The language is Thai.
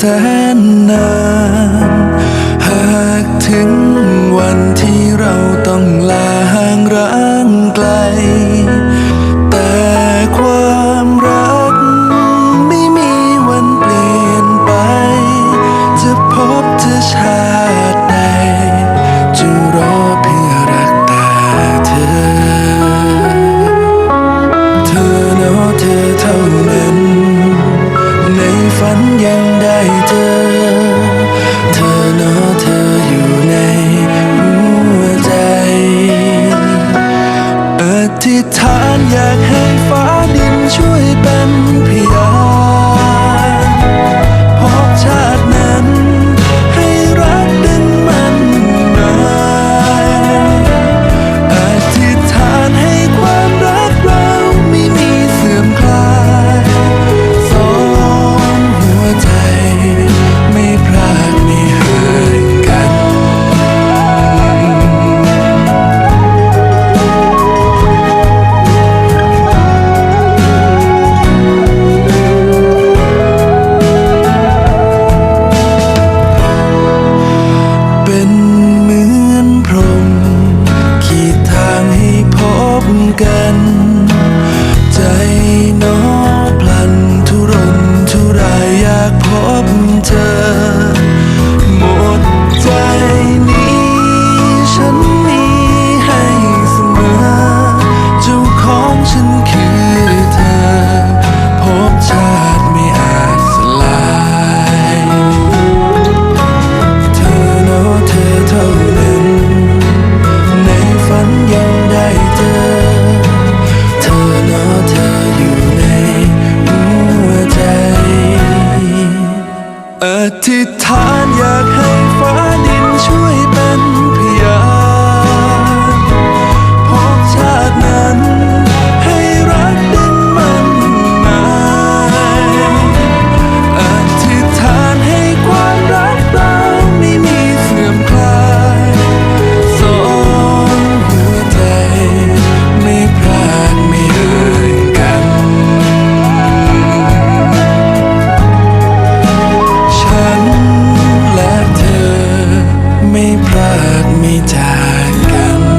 แสนนานหากถึงวันที่เราต้องลาห่างร่างไกล รัไม่จากกัน